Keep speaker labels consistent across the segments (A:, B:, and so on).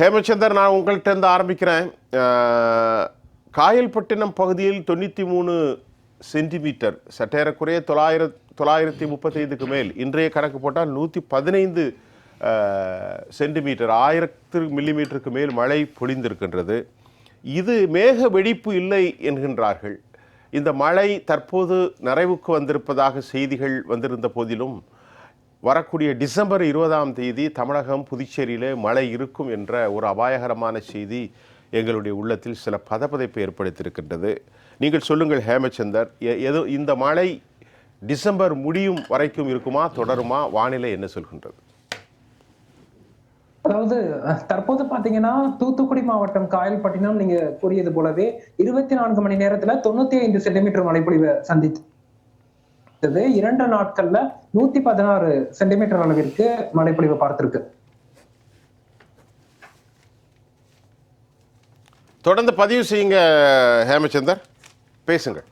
A: ஹேமச்சந்தர் நான் உங்கள்கிட்ட இருந்து ஆரம்பிக்கிறேன். காயல்பட்டினம் பகுதியில் தொண்ணூற்றி மூணு சென்டிமீட்டர் சட்டேறக்குறைய தொள்ளாயிரத் தொள்ளாயிரத்தி முப்பத்தைந்துக்கு மேல். இன்றைய கணக்கு போட்டால் நூற்றி பதினைந்து சென்டிமீட்டர் ஆயிரத்து மில்லிமீட்டருக்கு மேல் மழை பொழிந்திருக்கின்றது. இது மேக வெடிப்பு இல்லை என்கின்றார்கள். இந்த மழை தற்போது நிறைவுக்கு வந்திருப்பதாக செய்திகள் வந்திருந்த போதிலும் வரக்கூடிய டிசம்பர் இருபதாம் தேதி தமிழகம் புதுச்சேரியிலே மழை இருக்கும் என்ற ஒரு அபாயகரமான செய்தி எங்களுடைய உள்ளத்தில் சில பதப்பதைப்பை ஏற்படுத்தியிருக்கின்றது. நீங்கள் சொல்லுங்கள் ஹேமச்சந்தர் எ- எது இந்த மழை டிசம்பர் முடியும் வரைக்கும் இருக்குமா தொடருமா வானிலை என்ன சொல்கின்றது?
B: அதாவது தற்போது பாத்தீங்கன்னா தூத்துக்குடி மாவட்டம் காயல்பட்டினம் நீங்க கூறியது போலவே இருபத்தி நான்கு மணி நேரத்துல தொண்ணூத்தி ஐந்து சென்டிமீட்டர் மழைப்பொழிவை சந்தித்தது இரண்டு நாட்கள்ல நூத்தி பதினாறு சென்டிமீட்டர் அளவிற்கு மழைப்பொழிவை பார்த்திருக்கு.
A: தொடர்ந்து பதிவு செய்யுங்க ஹேமச்சந்தர். பேசுங்கள்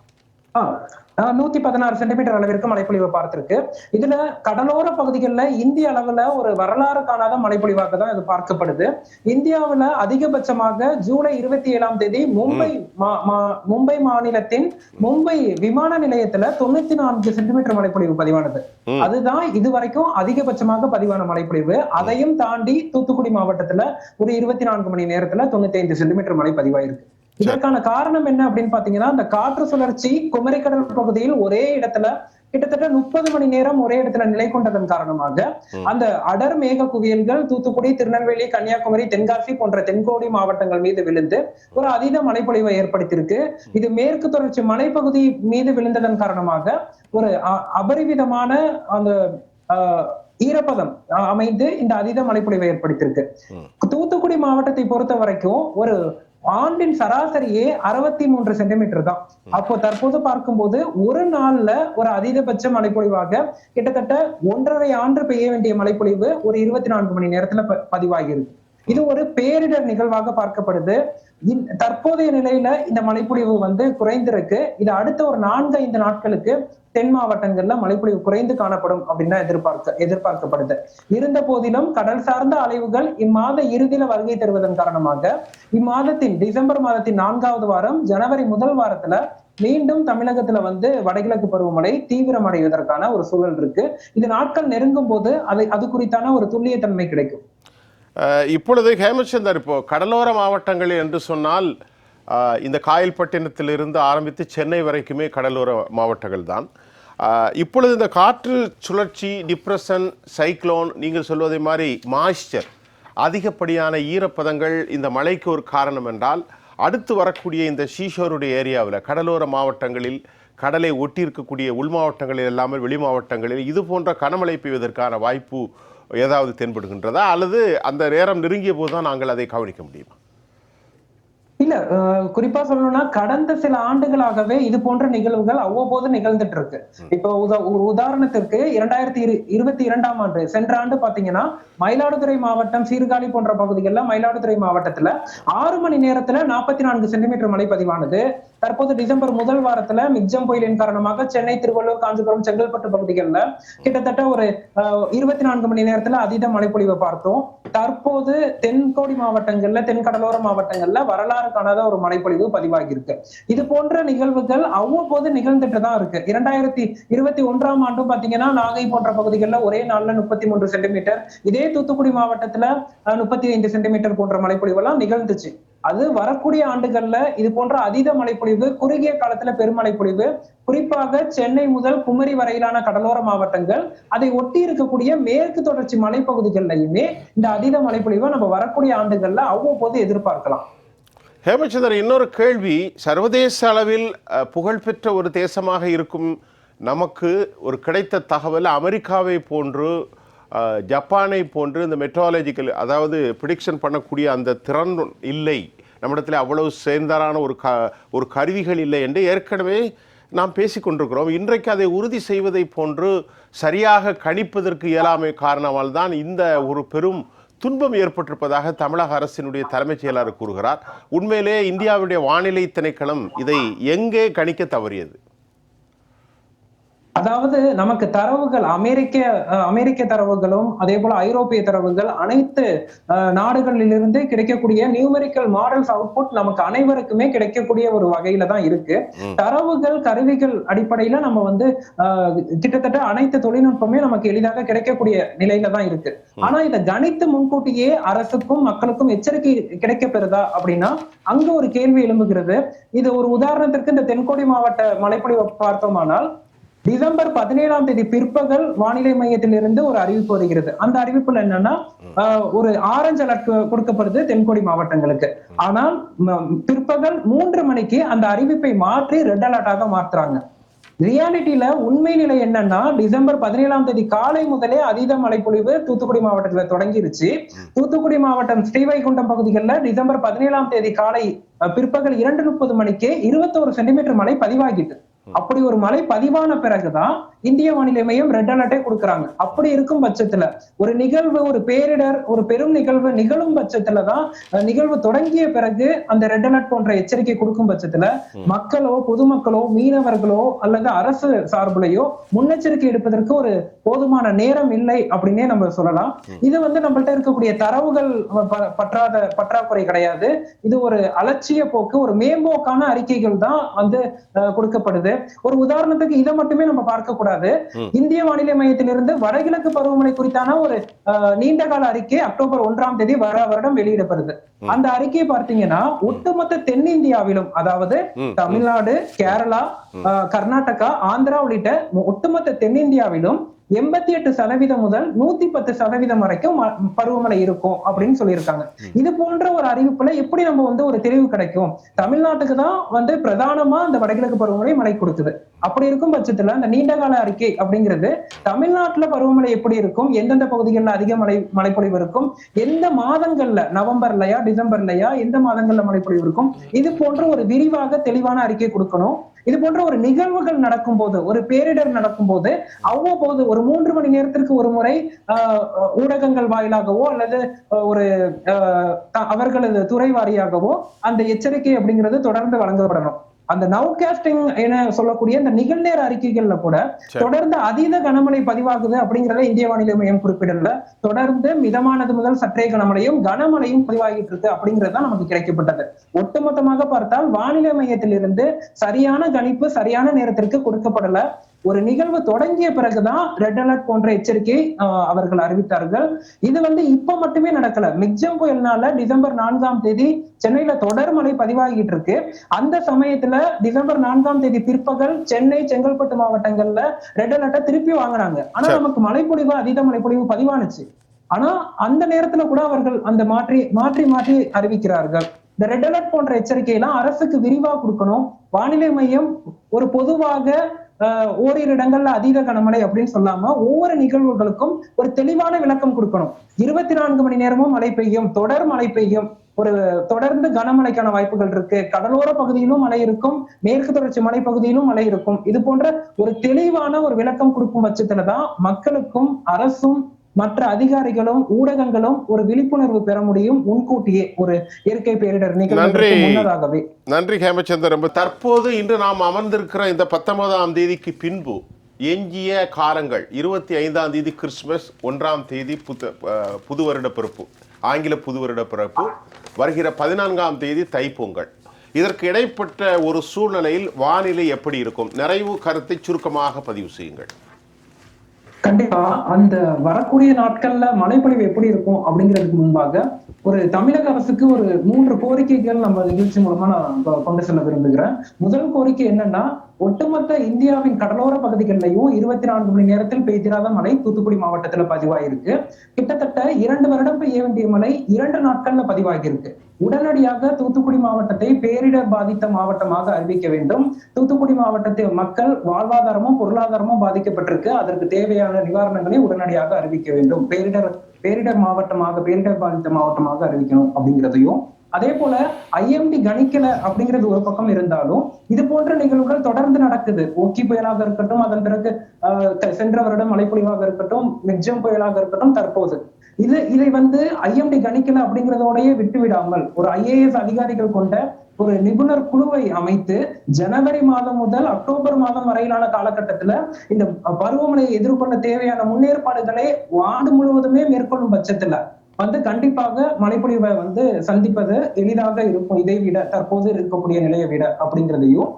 B: நூத்தி பதினாறு சென்டிமீட்டர் அளவிற்கு மழைப்பொழிவை பார்த்திருக்கு. இதுல கடலோர பகுதிகளில் இந்திய அளவுல ஒரு வரலாறு காணாத மழைப்பொழிவாக தான் இது பார்க்கப்படுது. இந்தியாவுல அதிகபட்சமாக ஜூலை இருபத்தி ஏழாம் தேதி மும்பை மா- மா- மும்பை மாநிலத்தின் மும்பை விமான நிலையத்துல தொண்ணூத்தி நான்கு சென்டிமீட்டர் மழைப்பொழிவு பதிவானது. அதுதான் இதுவரைக்கும் அதிகபட்சமாக பதிவான மழைப்பொழிவு. அதையும் தாண்டி தூத்துக்குடி மாவட்டத்துல ஒரு இருபத்தி நான்கு மணி நேரத்துல தொண்ணூத்தி ஐந்து சென்டிமீட்டர் மழை பதிவாயிருக்கு. இதற்கான காரணம் என்ன அப்படின்னு பாத்தீங்கன்னா இந்த காற்று சுழற்சி குமரிக்கடல் பகுதியில் ஒரே இடத்துல கிட்டத்தட்ட முப்பது மணி நேரம் ஒரே இடத்துல நிலை கொண்டதன் காரணமாக. அந்த அடர் மேக குவியல்கள் தூத்துக்குடி திருநெல்வேலி கன்னியாகுமரி தென்காசி போன்ற தென்கோடி மாவட்டங்கள் மீது விழுந்து ஒரு அதீத மழைப்பொழிவை ஏற்படுத்தியிருக்கு இது மேற்கு தொடர்ச்சி மலைப்பகுதி மீது விழுந்ததன் காரணமாக ஒரு அபரிவிதமான அந்த ஆஹ், ஈரப்பதம் அமைந்து இந்த அதீத மழைப்பொழிவை ஏற்படுத்தியிருக்கு. தூத்துக்குடி மாவட்டத்தை பொறுத்த வரைக்கும் ஒரு ஆண்டின் சராசரியே அறுபத்தி மூன்று சென்டிமீட்டர் தான் அப்போ தற்போது பார்க்கும்போது ஒரு நாள்ல ஒரு அதிகபட்ச மழைப்பொழிவாக கிட்டத்தட்ட ஒன்றரை ஆண்டு பெய்ய வேண்டிய மழைப்பொழிவு ஒரு இருபத்தி நான்கு மணி நேரத்துல ப- பதிவாகியிருக்கு. இது ஒரு பேரிடர் நிகழ்வாக பார்க்கப்படுது. தற்போதைய நிலையில இந்த மழைப்பொழிவு வந்து குறைந்திருக்கு. இது அடுத்த ஒரு நான்கு ஐந்து நாட்களுக்கு தென் மாவட்டங்கள்ல மழைப்பொழிவு குறைந்து காணப்படும் அப்படின்னு எதிர்பார்க்க எதிர்பார்க்கப்படுது. இருந்த போதிலும் கடல் சார்ந்த அலைவுகள் இம்மாத இறுதியில வருகை தருவதன் காரணமாக இம்மாதத்தின் டிசம்பர் மாதத்தின் நான்காவது வாரம் ஜனவரி முதல் வாரத்துல மீண்டும் தமிழகத்துல வந்து வடகிழக்கு பருவமழை தீவிரமடைவதற்கான ஒரு சூழல் இருக்கு. இது நாட்கள் நெருங்கும் போது அது அது குறித்தான ஒரு துல்லியத்தன்மை கிடைக்கும்.
A: இப்பொழுது ஹேமச்சந்தர் இப்போ கடலோர மாவட்டங்கள் என்று சொன்னால் இந்த காயல்பட்டினத்திலிருந்து ஆரம்பித்து சென்னை வரைக்குமே கடலோர மாவட்டங்கள் தான். இப்பொழுது இந்த காற்று சுழற்சி டிப்ரெஷன் சைக்ளோன் நீங்கள் சொல்வதை மாதிரி மாய்ஸ்சர் அதிகப்படியான ஈரப்பதங்கள் இந்த மழைக்கு ஒரு காரணம் என்றால் அடுத்து வரக்கூடிய இந்த ஷீஷோருடைய ஏரியாவில் கடலோர மாவட்டங்களில் கடலை ஒட்டி இருக்கக்கூடிய உள் மாவட்டங்களில் இல்லாமல் வெளி மாவட்டங்களில் இது போன்ற கனமழை பெய்வதற்கான வாய்ப்பு ஏதாவது தென்படுகின்றதா? அல்லது அந்த நேரம் நெருங்கிய போது தான் நாங்கள் அதை கவனிக்க முடியுமா?
B: இல்ல குறிப்பா சொல்லணும்னா கடந்த சில ஆண்டுகளாகவே இது போன்ற நிகழ்வுகள் அவ்வப்போது நிகழ்ந்துட்டு இருக்கு இப்போ உதாரணத்திற்கு இரண்டாயிரத்தி இரு இருபத்தி இரண்டாம் ஆண்டு சென்ற ஆண்டு பாத்தீங்கன்னா மயிலாடுதுறை மாவட்டம் சீர்காழி போன்ற பகுதிகளில் மயிலாடுதுறை மாவட்டத்துல ஆறு மணி நேரத்துல நாற்பத்தி நான்கு சென்டிமீட்டர் மழை பதிவானது தற்போது டிசம்பர் முதல் வாரத்துல மிக்ஜம் புயலின் காரணமாக சென்னை திருவள்ளூர் காஞ்சிபுரம் செங்கல்பட்டு பகுதிகளில் கிட்டத்தட்ட ஒரு இருபத்தி நான்கு மணி நேரத்துல அதீத மழைப்பொழிவை பார்த்தோம். தற்போது தென்கோடி மாவட்டங்கள்ல தென் கடலோர மாவட்டங்கள்ல வரலாறு காணாத ஒரு மழைப்பொழிவு பதிவாகி இருக்கு இது போன்ற நிகழ்வுகள் அவ்வப்போது நிகழ்ந்துட்டு தான் இருக்கு. இரண்டாயிரத்தி இருபத்தி ஒன்றாம் ஆண்டும் பாத்தீங்கன்னா நாகை போன்ற பகுதிகளில் ஒரே நாள்ல முப்பத்தி மூன்று சென்டிமீட்டர் இதே தூத்துக்குடி மாவட்டத்துல முப்பத்தி ஐந்து சென்டிமீட்டர் போன்ற மழைப்பொழிவு எல்லாம் நிகழ்ந்துச்சு. அது வரக்கூடிய ஆண்டுகள்ல இது போன்ற அதீத மழைப்பொழிவு குறுகிய காலத்துல பெருமழை பொழிவு குறிப்பாக சென்னை முதல் குமரி வரையிலான கடலோர மாவட்டங்கள் அதை ஒட்டி இருக்கக்கூடிய மேற்கு தொடர்ச்சி மலைப்பகுதிகள்லையுமே இந்த அதீத மழைப்பொழிவை நம்ம வரக்கூடிய ஆண்டுகள்ல அவ்வப்போது எதிர்பார்க்கலாம்.
A: ஹேமச்சந்தர் இன்னொரு கேள்வி சர்வதேச அளவில் புகழ்பெற்ற ஒரு தேசமாக இருக்கும் நமக்கு ஒரு கிடைத்த தகவல் அமெரிக்காவை போன்று ஜப்பானை போன்று இந்த மெட்ரோலாஜிக்கல் அதாவது ப்ரிடிக்ஷன் பண்ணக்கூடிய அந்த திறன் இல்லை. நம்மிடத்தில் அவ்வளவு சேர்ந்தாரான ஒரு க ஒரு கருவிகள் இல்லை என்று ஏற்கனவே நாம் பேசிக்கொண்டிருக்கிறோம் இன்றைக்கு அதை உறுதி செய்வதை போன்று சரியாக கணிப்பதற்கு இயலாமை காரணமால் தான் இந்த ஒரு பெரும் துன்பம் ஏற்பட்டிருப்பதாக தமிழக அரசினுடைய தலைமைச் செயலாளர் கூறுகிறார். உண்மையிலே இந்தியாவுடைய வானிலை திணைக்களம் இதை எங்கே கணிக்க தவறியது?
B: அதாவது நமக்கு தரவுகள் அமெரிக்க அமெரிக்க தரவுகளும் அதே போல ஐரோப்பிய தரவுகள் அனைத்து நாடுகளிலிருந்து கிடைக்கக்கூடிய நியூமெரிக்கல் மாடல்ஸ் அவுட்புட் நமக்கு அனைவருக்குமே கிடைக்கக்கூடிய ஒரு வகையில தான் இருக்கு. தரவுகள் கருவிகள் அடிப்படையில நம்ம வந்து கிட்டத்தட்ட அனைத்து தொழில்நுட்பமே நமக்கு எளிதாக கிடைக்கக்கூடிய நிலையில தான் இருக்கு. ஆனா இதை கணித்து முன்கூட்டியே அரசுக்கும் மக்களுக்கும் எச்சரிக்கை கிடைக்கப்பெறுதா அப்படின்னா அங்க ஒரு கேள்வி எழும்புகிறது இது ஒரு உதாரணத்திற்கு இந்த தென்கோடி மாவட்ட மழைப்பொழிவை பார்த்தோமானால் டிசம்பர் பதினேழாம் தேதி பிற்பகல் வானிலை மையத்திலிருந்து ஒரு அறிவிப்பு வருகிறது. அந்த அறிவிப்புல என்னன்னா ஒரு ஆரஞ்சு அலர்ட் கொடுக்கப்படுது தென்கோடி மாவட்டங்களுக்கு. ஆனால் பிற்பகல் மூன்று மணிக்கு அந்த அறிவிப்பை மாற்றி ரெட் அலர்ட்டாக மாத்துறாங்க. ரியாலிட்டியில உண்மை நிலை என்னன்னா டிசம்பர் பதினேழாம் தேதி காலை முதலே அதீத மழைப்பொழிவு தூத்துக்குடி மாவட்டத்துல தொடங்கிருச்சு. தூத்துக்குடி மாவட்டம் ஸ்ரீவைகுண்டம் பகுதிகளில் டிசம்பர் பதினேழாம் தேதி காலை பிற்பகல் இரண்டு முப்பது மணிக்கு இருபத்தோரு சென்டிமீட்டர் மழை பதிவாகிட்டு. அப்படி ஒரு மழை பதிவான பிறகுதான் இந்திய வானிலை மையம் ரெட் அலர்ட்டே கொடுக்கறாங்க. அப்படி இருக்கும் பட்சத்துல ஒரு நிகழ்வு ஒரு பேரிடர் ஒரு பெரும் நிகழ்வு நிகழும் பட்சத்துலதான் நிகழ்வு தொடங்கிய பிறகு அந்த ரெட் அலர்ட் போன்ற எச்சரிக்கை கொடுக்கும் பட்சத்துல மக்களோ பொதுமக்களோ மீனவர்களோ அல்லது அரசு சார்புலையோ முன்னெச்சரிக்கை எடுப்பதற்கு ஒரு போதுமான நேரம் இல்லை அப்படின்னே நம்ம சொல்லலாம். இது வந்து நம்மள்ட்ட இருக்கக்கூடிய தரவுகள் பற்றாத பற்றாக்குறை கிடையாது. இது ஒரு அலட்சிய போக்கு ஒரு மேம்போக்கான அறிக்கைகள் தான் வந்து கொடுக்கப்படுது. ஒரு உதாரணத்துக்கு இதை மட்டுமே நம்ம பார்க்க கூடாது. இந்திய வானிலை மையத்திலிருந்து வடகிழக்கு பருவமழை குறித்தான ஒரு நீண்ட கால அறிக்கை அக்டோபர் ஒன்றாம் தேதி வர வருடம் வெளியிடப்படுது. அந்த அறிக்கையை பார்த்தீங்கன்னா ஒட்டுமொத்த தென்னிந்தியாவிலும் அதாவது. தமிழ்நாடு கேரளா கர்நாடகா ஆந்திரா உள்ளிட்ட ஒட்டுமொத்த தென்னிந்தியாவிலும் எண்பத்தி எட்டு சதவீதம் முதல் நூத்தி பத்து சதவீதம் வரைக்கும் பருவமழை இருக்கும் அப்படின்னு சொல்லியிருக்காங்க. இது போன்ற ஒரு அறிவிப்புல எப்படி நம்ம வந்து ஒரு தெளிவு கிடைக்கும்? தமிழ்நாட்டுக்கு தான் வந்து பிரதானமா இந்த வடகிழக்கு பருவமழை மழை கொடுக்குது. அப்படி இருக்கும் பட்சத்துல அந்த நீண்ட கால அறிக்கை அப்படிங்கிறது தமிழ்நாட்டுல பருவமழை எப்படி இருக்கும்? எந்தெந்த பகுதிகளில் அதிக மழை மழைப்பொழிவு இருக்கும்? எந்த மாதங்கள்ல? நவம்பர்லயா டிசம்பர்லயா எந்த மாதங்கள்ல மழைப்பொழிவு இருக்கும்? இது போன்ற ஒரு விரிவாக தெளிவான அறிக்கை கொடுக்கணும். இது போன்ற ஒரு நிகழ்வுகள் நடக்கும் போது ஒரு பேரிடர் நடக்கும் போது அவ்வப்போது ஒரு மூன்று மணி நேரத்திற்கு ஒரு முறை ஆஹ், ஊடகங்கள் வாயிலாகவோ அல்லது ஒரு அவர்களது துறை வாரியாகவோ அந்த எச்சரிக்கை அப்படிங்கிறது தொடர்ந்து வழங்கப்படணும். அந்த நவுகாஸ்டிங் என சொல்லக்கூடிய இந்த நிகழ்நேர அறிக்கைகள்ல கூட. தொடர்ந்து அதீத கனமழை பதிவாகுது அப்படிங்கறத இந்திய வானிலை மையம் குறிப்பிடல. தொடர்ந்து மிதமானது முதல் சற்றே கனமழையும் கனமழையும் பதிவாகிட்டு இருக்கு அப்படிங்கிறது தான் நமக்கு கிடைக்கப்பட்டது. ஒட்டுமொத்தமாக பார்த்தால் வானிலை மையத்திலிருந்து சரியான கணிப்பு சரியான நேரத்திற்கு கொடுக்கப்படல. ஒரு நிகழ்வு தொடங்கிய பிறகுதான் ரெட் அலர்ட் போன்ற எச்சரிக்கை அவர்கள் அறிவித்தார்கள். இது வந்து இப்ப மட்டுமே நடக்கல. மிக்ஜம் புயல்னால டிசம்பர் நான்காம் தேதி சென்னையில தொடர் மழை பதிவாகிட்டு இருக்கு. அந்த சமயத்துல டிசம்பர் நான்காம் தேதி பிற்பகல் சென்னை செங்கல்பட்டு மாவட்டங்கள்ல ரெட் அலர்ட்டை திருப்பி வாங்குனாங்க. ஆனா. நமக்கு மழைப்பொழிவு அதீத மழைப்பொழிவு பதிவானுச்சு. ஆனா அந்த நேரத்துல கூட அவர்கள் அந்த மாற்றி மாற்றி மாற்றி அறிவிக்கிறார்கள். இந்த ரெட் அலர்ட் போன்ற எச்சரிக்கை எல்லாம் அரசுக்கு விரிவா கொடுக்கணும். வானிலை மையம் ஒரு பொதுவாக ஓரிரு இடங்கள்ல அதீத கனமழை அப்படின்னு சொல்லாம ஒவ்வொரு நிகழ்வுகளுக்கும் ஒரு தெளிவான விளக்கம் கொடுக்கணும். இருபத்தி நான்கு மணி நேரமும் மழை பெய்யும் தொடர் மழை பெய்யும். ஒரு தொடர்ந்து கனமழைக்கான வாய்ப்புகள் இருக்கு. கடலோர பகுதியிலும் மழை இருக்கும். மேற்கு தொடர்ச்சி மலை பகுதியிலும் மழை இருக்கும். இது போன்ற ஒரு தெளிவான ஒரு விளக்கம் கொடுக்கும் பட்சத்துலதான் மக்களுக்கும் அரசும் மற்ற அதிகாரிகளும் ஊடகங்களும் ஒரு விழிப்புணர்வு பெற முடியும். முன்கூட்டியே ஒரு இயற்கை பேரிடர் நிகழ்வுக்கு
A: நன்றி.
B: முன்னதாகவே.
A: நன்றி ஹேமச்சந்தர் ரொம்ப தற்போது இன்று நாம் அமர்ந்திருக்கிற இந்த பத்தொன்பதாம் தேதிக்கு பின்பு எஞ்சிய காலங்கள் இருபத்தி ஐந்தாம் தேதி கிறிஸ்துமஸ் ஒன்றாம் தேதி புத்த புது வருட பிறப்பு ஆங்கில புது வருட பிறப்பு வருகிற பதினான்காம் தேதி தைப்பொங்கல். இதற்கு இடைப்பட்ட ஒரு சூழ்நிலையில் வானிலை எப்படி இருக்கும்? நிறைவு கருத்தை சுருக்கமாக பதிவு செய்யுங்கள்.
B: கண்டிப்பா அந்த வரக்கூடிய நாட்கள்ல மழைப்பொழிவு எப்படி இருக்கும் அப்படிங்கிறதுக்கு முன்பாக ஒரு தமிழக அரசுக்கு ஒரு மூன்று கோரிக்கைகள் நம்ம நிகழ்ச்சி மூலமா நான் கொண்டு செல்ல விரும்புகிறேன். முதல் கோரிக்கை என்னன்னா ஒட்டுமொத்த இந்தியாவின் கடலோர பகுதிகளிலையும் இருபத்தி நான்கு மணி நேரத்தில் பெய்திராத மழை தூத்துக்குடி மாவட்டத்துல பதிவாயிருக்கு. கிட்டத்தட்ட இரண்டு வருடம் பெய்ய வேண்டிய மழை இரண்டு நாட்கள்ல பதிவாகியிருக்கு. உடனடியாக தூத்துக்குடி மாவட்டத்தை பேரிடர் பாதித்த மாவட்டமாக அறிவிக்க வேண்டும். தூத்துக்குடி மாவட்டத்தில் மக்கள் வாழ்வாதாரமும் பொருளாதாரமும் பாதிக்கப்பட்டிருக்கு. அதற்கு தேவையான நிவாரணங்களை உடனடியாக அறிவிக்க வேண்டும். பேரிடர் பேரிடர் மாவட்டமாக பேரிடர் பாதித்த மாவட்டமாக அறிவிக்கணும் அப்படிங்கிறதையும் அதே போல ஐஎம்டி கணிக்கல அப்படிங்கிறது ஒரு பக்கம் இருந்தாலும் இது போன்ற நிகழ்வுகள் தொடர்ந்து நடக்குது. ஓக்கி புயலாக இருக்கட்டும் அதன் பிறகு சென்ற வருடம் மழைப்பொழிவாக இருக்கட்டும் மிக்ஜம் புயலாக இருக்கட்டும் தற்போது. இது இதை வந்து ஐஎம்டி கணிக்கல அப்படிங்கிறதோடயே விட்டு விடாமல் ஒரு ஐஏஎஸ் அதிகாரிகள் கொண்ட ஒரு நிபுணர் குழுவை அமைத்து ஜனவரி மாதம் முதல் அக்டோபர் மாதம் வரையிலான காலகட்டத்துல இந்த பருவமழையை எதிர்கொள்ள தேவையான முன்னேற்பாடுகளை ஆண்டு முழுவதுமே மேற்கொள்ளும் பட்சத்துல வந்து கண்டிப்பாக மழைப்பொழிவை வந்து சந்திப்பது எளிதாக இருக்கும். இதை விட தற்போது இருக்கக்கூடிய நிலையை விட அப்படிங்கிறதையும்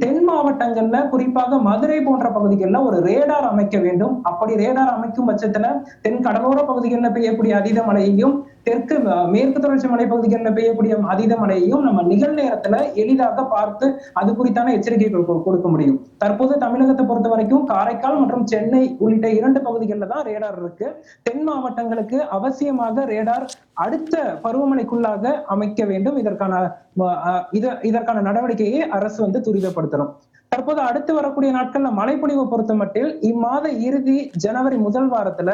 B: தென் மாவட்டங்கள்ல குறிப்பாக மதுரை போன்ற பகுதிகளில் ஒரு ரேடார் அமைக்க வேண்டும். அப்படி ரேடார் அமைக்கும் பட்சத்துல தென் கடலோர பகுதிகளில் பெய்யக்கூடிய அதீத மழையையும் தெற்கு மேற்கு தொடர்ச்சி மலைப்பகுதிகளில் பெய்யக்கூடிய அதீத மழையையும் நம்ம நிகழ்நேரத்துல எளிதாக பார்த்து அது குறித்தான எச்சரிக்கைகள் கொ- கொடுக்க முடியும். தற்போது தமிழகத்தை பொறுத்த வரைக்கும் காரைக்கால் மற்றும் சென்னை உள்ளிட்ட இரண்டு பகுதிகளில் தான் ரேடார் இருக்கு. தென் மாவட்டங்களுக்கு அவசியமாக ரேடார் அடுத்த பருவமழைக்குள்ளாக அமைக்க வேண்டும். இதற்கான அஹ், இத- இதற்கான நடவடிக்கையை அரசு வந்து துரிதப்படுத்தணும். தற்போது அடுத்து வரக்கூடிய நாட்கள்ல மழைப்பொழிவு பொறுத்த மட்டில் இம்மாத இறுதி ஜனவரி முதல் வாரத்துல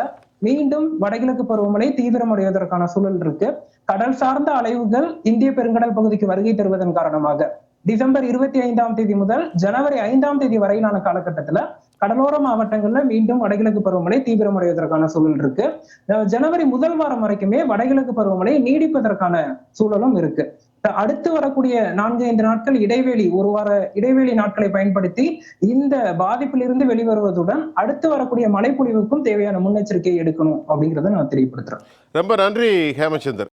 B: மீண்டும் வடகிழக்கு பருவமழை தீவிரமடைவதற்கான சூழல் இருக்கு. கடல் சார்ந்த அலைவுகள் இந்திய பெருங்கடல் பகுதிக்கு வருகை தருவதன் காரணமாக டிசம்பர் இருபத்தி ஐந்தாம் தேதி முதல் ஜனவரி ஐந்தாம் தேதி வரையிலான காலகட்டத்துல கடலோர மாவட்டங்கள்ல மீண்டும் வடகிழக்கு பருவமழை தீவிரமடைவதற்கான சூழல் இருக்கு. ஜனவரி முதல் வாரம் வரைக்குமே வடகிழக்கு பருவமழை நீடிப்பதற்கான சூழலும் இருக்கு. அடுத்து வரக்கூடிய நான்கு ஐந்து நாட்கள் இடைவெளி ஒரு வார இடைவெளி நாட்களை பயன்படுத்தி இந்த பாதிப்பிலிருந்து வெளிவருவதுடன் அடுத்து வரக்கூடிய மழைப்பொழிவுக்கும் தேவையான முன்னெச்சரிக்கையை எடுக்கணும் அப்படிங்கறத நான் தெரியப்படுத்துறேன்.
A: ரொம்ப நன்றி ஹேமச்சந்தர்